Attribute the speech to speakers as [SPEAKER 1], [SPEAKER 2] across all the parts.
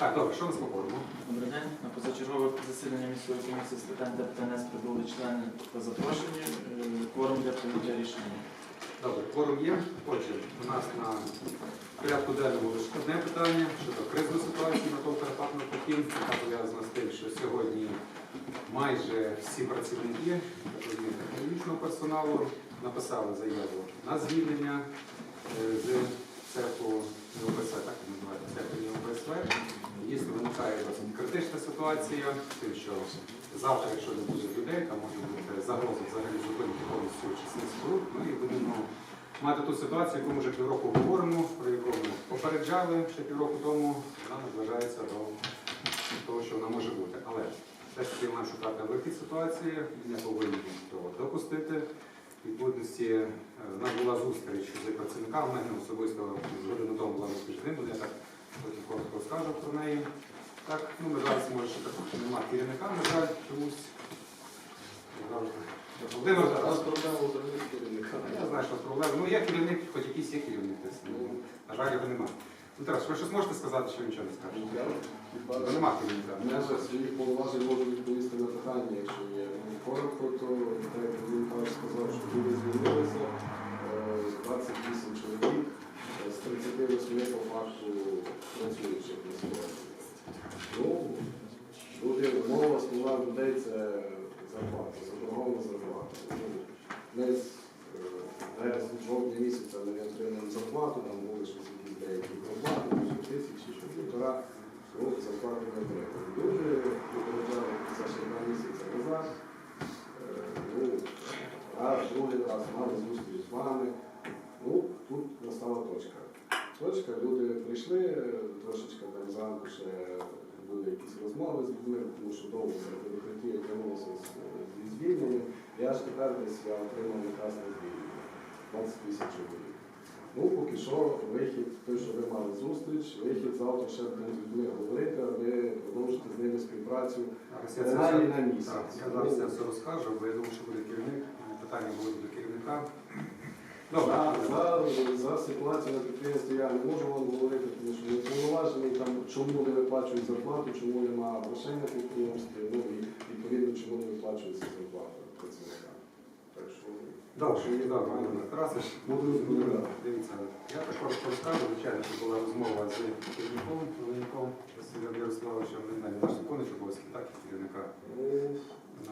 [SPEAKER 1] Так, добре, що ми спокоїмо?
[SPEAKER 2] Добрий день. На позачергове засідання міської комісії з питань ДПТНС прибули члени та запрошені. Е, Кворум для прийняття рішення.
[SPEAKER 1] Добре, форум є. Отже, у нас на порядку денному лише одне питання щодо кризової ситуації на тому Карпатному Пекін, яка пов'язана з тим, що сьогодні майже всі працівники технологічного персоналу написали заяву на звільнення е, з цеху ОБСВ, так називається, цеху ОБСВ. Якщо виникає досить критична ситуація, тим, що завтра, якщо не буде людей, там може бути загроза взагалі зупинити повністю чесних споруд, ми будемо мати ту ситуацію, яку ми вже півроку говоримо, про яку ми попереджали ще півроку тому, вона наближається до того, що вона може бути. Але все ж таки маємо шукати вихід ситуації, і не повинні того допустити. Відповідності е, в нас була зустріч з працівниками, особисто з годину тому була зустріч з я так потім коротко розкажу про неї. Так, ну ми зараз може ще також немає керівника, на жаль, чомусь. Володимир Тарас. Я знаю, що проблема. Ну, є керівник, хоч якийсь є керівник, ну, на жаль, його немає. Ну, Тарас, ви щось можете сказати, що ви нічого не скажете? Бо Нема керівника.
[SPEAKER 3] В межах своїх повноважень можу відповісти на питання, якщо є. Ну, Коротко, то так як він також сказав, що люди звільнилися, е, 28 чоловік, е, з 38 є по факту працюючих. Ну, люди, мова основна людей це зарплата, заборгована зарплата. Ну, Ми з е, жовтня місяця ми не отримуємо зарплату, нам були щось якісь деякі проплати, ну, 100 тисяч що, півтора. Зарплату не отримали. Дуже попереджали це ще два місяці назад. Е, Ну, раз, другий раз мали зустріч з вами. Ну, тут настала точка. Точка, люди прийшли, е, трошечки там зранку ще були якісь розмови з людьми, тому що довго це бюрократія тягнулося з зі звільненням. Я ж тепер десь я отримав наказ на звільнення. 28 чоловік. Ну, поки що вихід, той, що ви мали зустріч, вихід завтра ще будемо з людьми говорити, а ви продовжите з ними співпрацю принаймні на місяць.
[SPEAKER 1] Так, я зараз це все розкажу, бо я думаю, що буде керівник. Питання будуть до керівника.
[SPEAKER 3] За, за, за ситуацію на підприємстві я не можу вам говорити, тому що не повноважений, там, чому не виплачують зарплату, чому немає грошей на підприємстві, ну і відповідно, чому не виплачується зарплата працівникам. Так що
[SPEAKER 1] Добре, добре, Володимир Тарасович.
[SPEAKER 3] буду розповідати.
[SPEAKER 1] Дивіться, я також розкажу, звичайно, що була розмова з керівником, керівником Василем Ярославовичем, не знаю, наш виконуючий обов'язки, так, і керівника.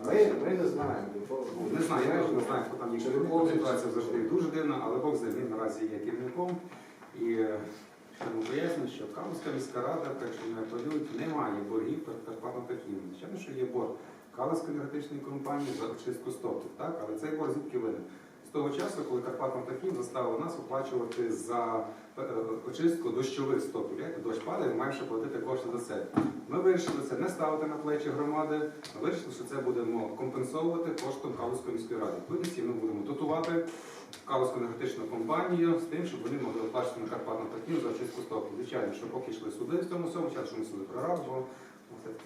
[SPEAKER 3] Ми, ми не знаємо.
[SPEAKER 1] Ну, Не знаю, я не знаю, хто там є. Ситуація завжди дуже але Бог знає, він наразі є керівником. І тому поясню, що Калуська міська рада, так що не апелюють, немає боргів перед Карпатом Петрівним. Звичайно, що є борг Калуської енергетичної компанії за очистку стопів, так? але цей борг звідки винен? З того часу, коли Карпатом Пекін заставив нас оплачувати за е, очистку дощових стоків. Як дощ падає, ми маємо платити кошти за це. Ми вирішили це не ставити на плечі громади, а вирішили, що це будемо компенсовувати коштом Калузької міської ради. Відповідності ми будемо дотувати Калузьку енергетичну компанію з тим, щоб вони могли оплачувати на Карпатному Пекіну за очистку стоків. Звичайно, що поки йшли суди в цьому всьому, час, що ми суди це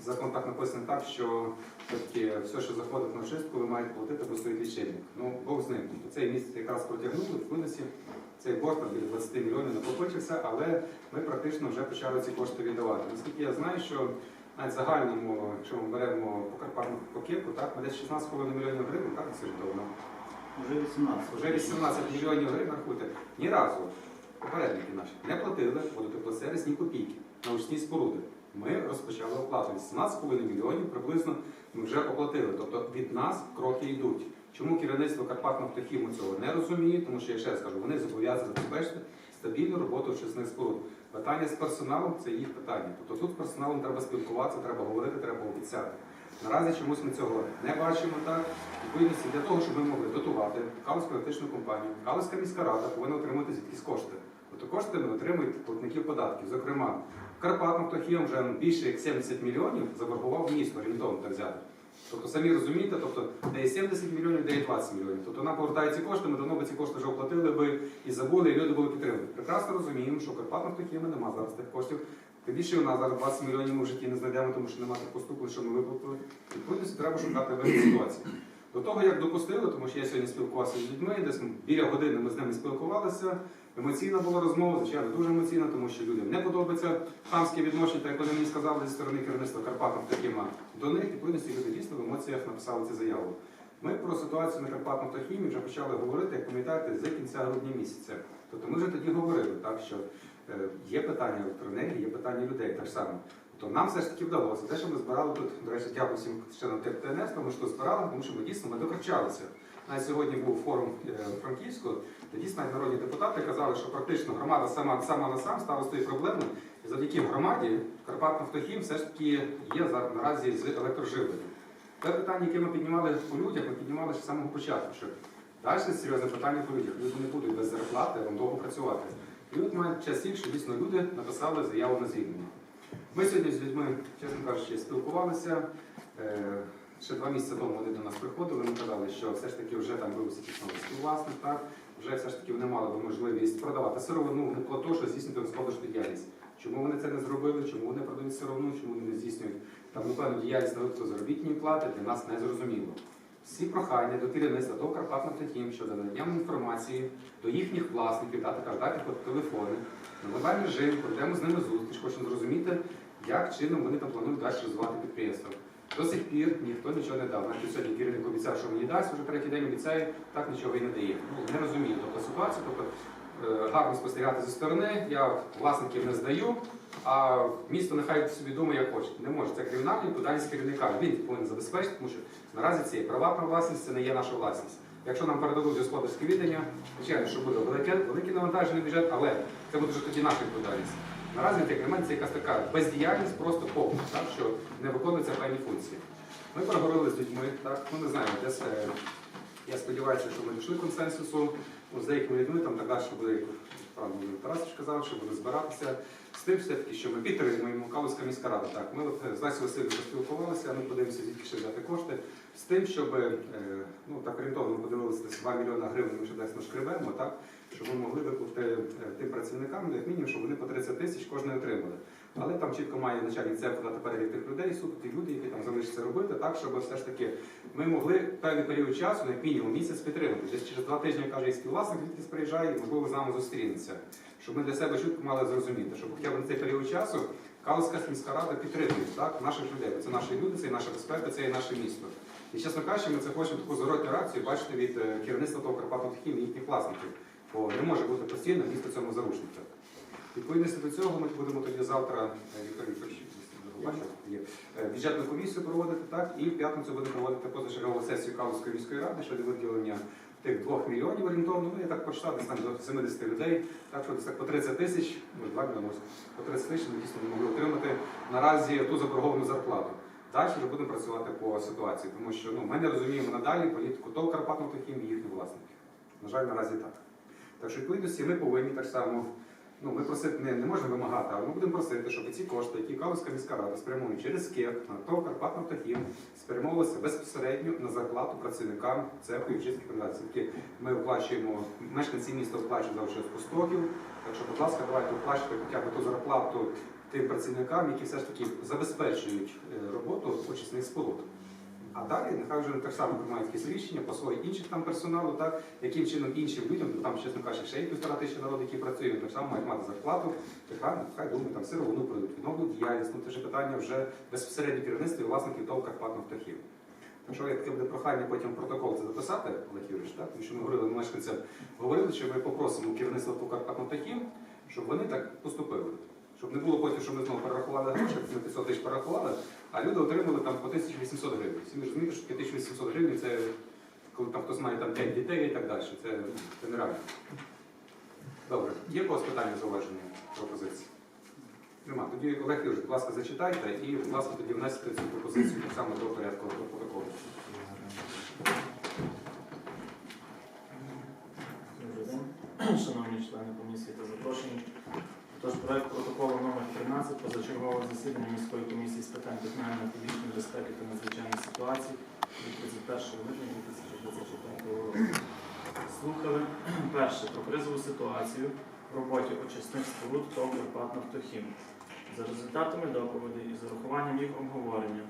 [SPEAKER 1] закон так написаний так, що все-таки все, що заходить на очистку, ви маєте платити, бо стоїть лічильник. Ну, Бог з ним. Цей місяць якраз протягнули, в відповідності цей борг там біля 20 мільйонів накопичився, але ми практично вже почали ці кошти віддавати. Наскільки я знаю, що навіть в загальному, якщо ми беремо по Карпатному пакету, так, ми десь 16,5 мільйонів гривень, так, зорієнтовано.
[SPEAKER 2] Вже 18.
[SPEAKER 1] Вже 18 мільйонів гривень, рахуйте, ні разу попередники наші не платили водотеплосервіс ні копійки на очні споруди. Ми розпочали оплату. 18,5 мільйонів приблизно ми вже оплатили. Тобто від нас кроки йдуть. Чому керівництво Карпатного птахів цього не розуміє? Тому що я ще раз кажу, вони зобов'язані забезпечити стабільну роботу очисних споруд. Питання з персоналом це їх питання. Тобто тут з персоналом треба спілкуватися, треба говорити, треба обіцяти. Наразі чомусь ми цього не бачимо так. Відповідності для того, щоб ми могли дотувати Калузьку електричну компанію, Калузька міська рада повинна отримати звідкись кошти. Тобто кошти не отримують платників податків. Зокрема, Карпатом птахів вже більше як 70 мільйонів заборгував місто орієнтовно так взяти. Тобто самі розумієте, тобто де є 70 мільйонів, де є 20 мільйонів. Тобто нам повертає ці кошти, ми давно би ці кошти вже оплатили би і забули, і люди були підтримані. Прекрасно розуміємо, що Карпатом птахів немає зараз тих коштів. Тим більше у нас зараз 20 мільйонів ми в житті не знайдемо, тому що немає тих поступлень, що ми виплатили. Відповідно, треба шукати вихід ситуації. До того, як допустили, тому що я сьогодні спілкувався з людьми, десь біля години ми з ними спілкувалися. Емоційна була розмова, звичайно, дуже емоційна, тому що людям не подобається хамське відношення, так як вони мені сказали зі сторони керівництва Карпатом Тахіма до них, відповідності люди дійсно в емоціях написали цю заяву. Ми про ситуацію на Карпатному Тахімі вже почали говорити, як пам'ятаєте, з кінця грудня місяця. Тобто ми вже тоді говорили, так, що е, є питання електроенергії, є питання людей так само. Тобто нам все ж таки вдалося. Те, що ми збирали тут, до речі, дякую всім членам ТПТНС, тому що збирали, тому що ми дійсно ми докричалися. Навіть сьогодні був форум е, де дійсно народні депутати казали, що практично громада сама, сама на сам стала тією проблемою. І завдяки громаді Карпат-Нафтохім все ж таки є наразі з електроживленням. Те питання, яке ми піднімали по людях, ми піднімали з самого початку. Що далі серйозне питання по людях. Люди не будуть без зарплати вам довго працювати. І от мають частіше, що дійсно люди написали заяву на звільнення. Ми сьогодні з людьми, чесно кажучи, спілкувалися. Е, Ще два місяці тому вони до нас приходили, ми казали, що все ж таки вже там якийсь новий співвласник, так? Вже все ж таки вони мали б можливість продавати сировину то, що здійснити господарську діяльність. Чому вони це не зробили, чому вони продають сировину, чому вони не здійснюють там напевно діяльність на виплату заробітної плати, для нас не зрозуміло. Всі прохання до керівництва, до Карпатнафтохім щодо надання інформації до їхніх власників, дати дайте по телефони, на мобільний режим, пройдемо з ними зустріч, хочемо зрозуміти, як чином вони там планують далі розвивати підприємство. До сих пір ніхто нічого не дав. Навіть сьогодні керівник обіцяв, що мені дасть, вже третій день обіцяє, так нічого і не дає. Ну, не розумію тобто, ситуацію. Тобто, е, гарно спостерігати зі сторони, я власників не здаю, а місто нехай собі думає, як хоче. Не може. Це кримінальна відповідальність керівника. Він повинен забезпечити, тому що наразі це є приватна власність, це не є наша власність. Якщо нам передадуть господарське віддання, звичайно, що буде велике, великий навантажений бюджет, але це буде вже тоді наша відповідальність. Наразі мене це якась така бездіяльність, просто повна, так, що не виконуються певні функції. Ми переговорили з людьми, так, ну не знаю, десь, е, я сподіваюся, що ми дійшли консенсусу ну, з деякими людьми, там так далі буде, пан Тарасович казав, що буде збиратися з тим все-таки, що ми підтримуємо Калузька міська рада. Так, ми от е, з Лесією Васильовичем поспілкувалися, ми подивимося, звідки ще взяти кошти, з тим, щоб, е, ну так орієнтовно подивилися, 2 мільйони гривень ми ще десь нашкривемо, так, щоб ми могли викупити е, тим працівникам, ну, як мінімум, щоб вони по 30 тисяч кожен отримали. Але там чітко має начальник цеху дати перелік тих людей, суто ті люди, які там залишаться робити, так, щоб все ж таки ми могли певний період часу, ну, як мінімум місяць підтримати. Десь через два тижні каже, і співвласник звідкись приїжджає, і можливо з нами зустрінеться. Щоб ми для себе чітко мали зрозуміти, щоб хоча б на цей період часу Калицька міська рада підтримує так, наших людей. Це наші люди, це і наша безпека, це і наше місто. І чесно кажучи, ми це хочемо таку зворотню реакцію бачити від е, керівництва того Карпатного і їхніх власників. Бо не може бути постійно місто цьому заручника. Відповідності до цього ми будемо тоді завтра, е, Віктор є, е, бюджетну комісію проводити, так, і в п'ятницю будемо проводити позачергову сесію Калузької міської ради щодо виділення тих 2 мільйонів орієнтовно, ну я так почитав, десь там до 70 людей, так що десь так по 30 тисяч, ну 2 мільйони, по 30 тисяч ми дійсно не могли отримати наразі ту заборговану зарплату. Далі вже будемо працювати по ситуації, тому що ну, ми не розуміємо надалі політику того Карпатного Тахім і їхніх власників. На жаль, наразі так. Так що відповідності ми повинні так само, ну ми просити не, не можемо вимагати, але ми будемо просити, щоб ці кошти, які Калузька міська рада спрямує через КЕК на Карпатного Тахім, спрямовувалися безпосередньо на зарплату працівникам і вчительських організацій. Ми оплачуємо, мешканці міста оплачують за участку стоків, так що, будь ласка, давайте оплачувати хоча б ту зарплату тим працівникам, які все ж таки забезпечують е, роботу очисних споруд. А далі нехай вже так само приймають якісь рішення по своїх інших там персоналу, так яким чином іншим людям, ну, там, чесно кажучи, ще є півтора тисячі народу, які працюють, так само мають мати зарплату, нехай, хай думають, там сировину продають, відновлюють діяльність, ну це ж питання вже безпосередньо керівництва і власників того Карпатного птахів. Так що таке буде прохання потім протокол це записати, Олег Юрійович, так? тому що ми говорили мешканцям, говорили, що ми попросимо керівництво по Карпатного птахів, щоб вони так поступили. Щоб не було потім, що ми знову перерахували гроші, 500 тисяч перерахували, а люди отримали там по 1800 гривень. Всі ви розумієте, що 1800 гривень це коли там хтось має там 5 дітей і так далі. Це, це нереально. Добре, є когось питання, зауваження, пропозиції? Нема. Тоді Олег Юрійович, будь ласка, зачитайте і, будь ласка, тоді внесете цю пропозицію так само до порядку протоколу.
[SPEAKER 2] 15 позачергове засідання міської комісії з питань документальної публічної безпеки та надзвичайної ситуації від 31 липня 2024 року. Слухали перше про кризову ситуацію в роботі очисних споруд ТОВ «Карпат Нафтохім». За результатами доповідей і з урахуванням їх обговорення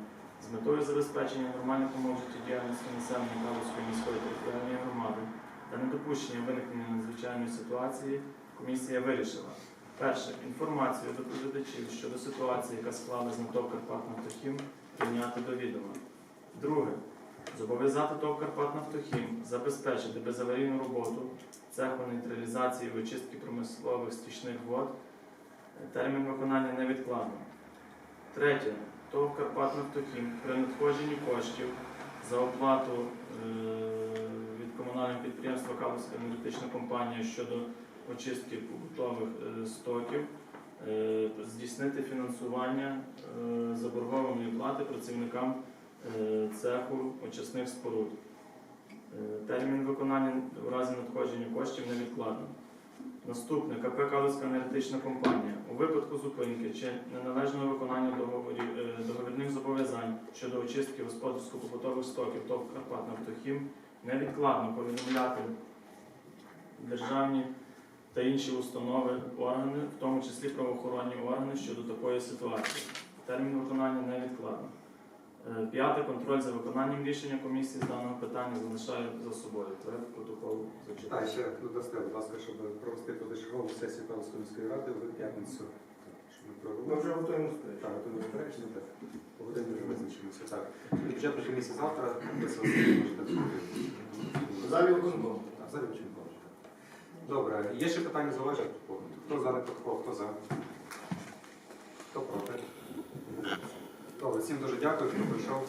[SPEAKER 2] з метою забезпечення нормальних умов життєдіяльності населення Калуської міської територіальної громади та недопущення виникнення надзвичайної ситуації комісія вирішила. Перше, інформацію доповідачів щодо ситуації, яка склалась на ТОВ «Карпатнафтохім», прийняти до відома. Друге, зобов'язати ТОВ «Карпатнафтохім» забезпечити безаварійну роботу цеху нейтралізації і очистки промислових стічних вод. Термін виконання невідкладно. Третє. ТОВ «Карпатнафтохім» при надходженні коштів за оплату е, від комунального підприємства Калузька енергетична компанія щодо очистки побутових е, стоків е, здійснити фінансування е, заборгованої плати працівникам цеху очисних споруд. Термін виконання в разі надходження коштів невідкладно. Наступне КП Калузька енергетична компанія. У випадку зупинки чи неналежного виконання договірних зобов'язань щодо очистки господарсько-побутових стоків ТОВ «Карпатнафтохім» невідкладно повідомляти державні та інші установи, органи, в тому числі правоохоронні органи щодо такої ситуації. Термін виконання невідкладно. Е, П'яте. Контроль за виконанням рішення комісії з даного питання залишаю за собою. Проект протоколу
[SPEAKER 1] Так,
[SPEAKER 2] зачитаю.
[SPEAKER 1] ще додасте, будь ласка, щоб провести позачергову сесію Калуської міської ради в п'ятницю. Ми
[SPEAKER 4] вже готуємо.
[SPEAKER 1] Так, то не так. По годині вже визначимося. Так. Бюджетна комісія завтра,
[SPEAKER 4] залі виконкому.
[SPEAKER 1] Так, залі виконкому, так. Добре, є ще питання залежать? Хто за протокол, хто за? Хто проти? Добре, всім дуже дякую. Хто прийшов.